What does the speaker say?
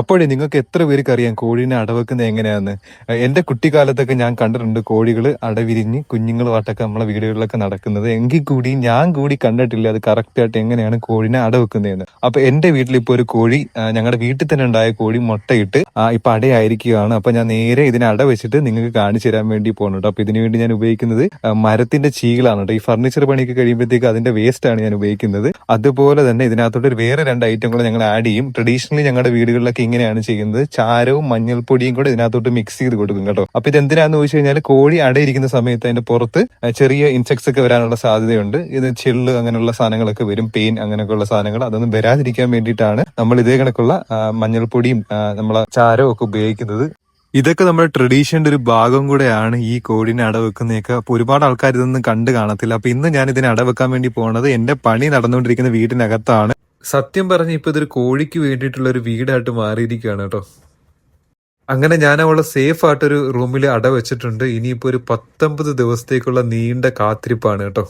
അപ്പോഴേ നിങ്ങൾക്ക് എത്ര പേർക്ക് അറിയാം കോഴീനെ അടവെക്കുന്നത് എങ്ങനെയാന്ന്? എന്റെ കുട്ടിക്കാലത്തൊക്കെ ഞാൻ കണ്ടിട്ടുണ്ട് കോഴികൾ അടവിരിഞ്ഞ് കുഞ്ഞുങ്ങളുമായിട്ടൊക്കെ നമ്മളെ വീടുകളിലൊക്കെ നടക്കുന്നത്. എങ്കിൽ കൂടി ഞാൻ കൂടി കണ്ടിട്ടില്ല അത് കറക്റ്റ് ആയിട്ട് എങ്ങനെയാണ് കോഴീനെ അടവെക്കുന്നതെന്ന്. അപ്പൊ എന്റെ വീട്ടിൽ ഇപ്പൊ ഒരു കോഴി ഞങ്ങളുടെ വീട്ടിൽ തന്നെ ഉണ്ടായ കോഴി മുട്ടയിട്ട് ഇപ്പൊ അടയായിരിക്കുകയാണ്. അപ്പൊ ഞാൻ നേരെ ഇതിനെ അട വെച്ചിട്ട് നിങ്ങൾക്ക് കാണിച്ചു തരാൻ വേണ്ടി പോകുന്നുണ്ട് അപ്പൊ ഇതിനു വേണ്ടി ഞാൻ ഉപയോഗിക്കുന്നത് മരത്തിന്റെ ചീകളാണ് കേട്ടോ. ഈ ഫർണിച്ചർ പണിയൊക്കെ കഴിയുമ്പോഴത്തേക്ക് അതിന്റെ വേസ്റ്റ് ആണ് ഞാൻ ഉപയോഗിക്കുന്നത്. അതുപോലെ തന്നെ ഇതിനകത്തോട്ട് വേറെ രണ്ട് ഐറ്റം കൂടെ ഞങ്ങൾ ആഡ് ചെയ്യും. ട്രഡീഷണലി ഞങ്ങളുടെ വീടുകളിലൊക്കെ ഇങ്ങനെയാണ് ചെയ്യുന്നത്. ചാരവും മഞ്ഞൾപ്പൊടിയും കൂടെ ഇതിനകത്തോട്ട് മിക്സ് ചെയ്ത് കൊടുക്കും കേട്ടോ. അപ്പൊ ഇത് എന്തിനാന്ന് ചോദിച്ചു കഴിഞ്ഞാൽ കോഴി അടയിരിക്കുന്ന സമയത്ത് അതിന്റെ പുറത്ത് ചെറിയ ഇൻസെക്ട്സ് ഒക്കെ വരാനുള്ള സാധ്യതയുണ്ട്. ഇത് ചെള്ള് അങ്ങനെയുള്ള സാധനങ്ങളൊക്കെ വരും പെയിൻ അങ്ങനെയൊക്കെയുള്ള സാധനങ്ങൾ. അതൊന്നും വരാതിരിക്കാൻ വേണ്ടിയിട്ടാണ് നമ്മൾ ഇതേ കണക്കുള്ള മഞ്ഞൾപ്പൊടിയും നമ്മളെ ചാരവും ഒക്കെ ഉപയോഗിക്കുന്നത്. ഇതൊക്കെ നമ്മുടെ ട്രഡീഷന്റെ ഒരു ഭാഗം കൂടെയാണ് ഈ കോഴിനെ അടവെക്കുന്നതൊക്കെ അപ്പൊ ഒരുപാട് ആൾക്കാർ ഇതൊന്നും കണ്ടു കാണത്തില്ല. അപ്പൊ ഇന്ന് ഞാൻ ഇതിനെ അടവെക്കാൻ വേണ്ടി പോണത് എന്റെ പണി നടന്നുകൊണ്ടിരിക്കുന്ന വീടിനകത്താണ്. സത്യം പറഞ്ഞ ഇപ്പൊ ഇതൊരു കോഴിക്ക് വേണ്ടിയിട്ടുള്ള ഒരു വീടായിട്ട് മാറിയിരിക്കുകയാണ് കേട്ടോ. അങ്ങനെ ഞാൻ അവളെ സേഫ് ആയിട്ടൊരു റൂമിൽ അട അടവെച്ചിട്ടുണ്ട്. ഇനിയിപ്പോ ഒരു പത്തൊമ്പത് ദിവസത്തേക്കുള്ള നീണ്ട കാത്തിരിപ്പാണ് കേട്ടോ.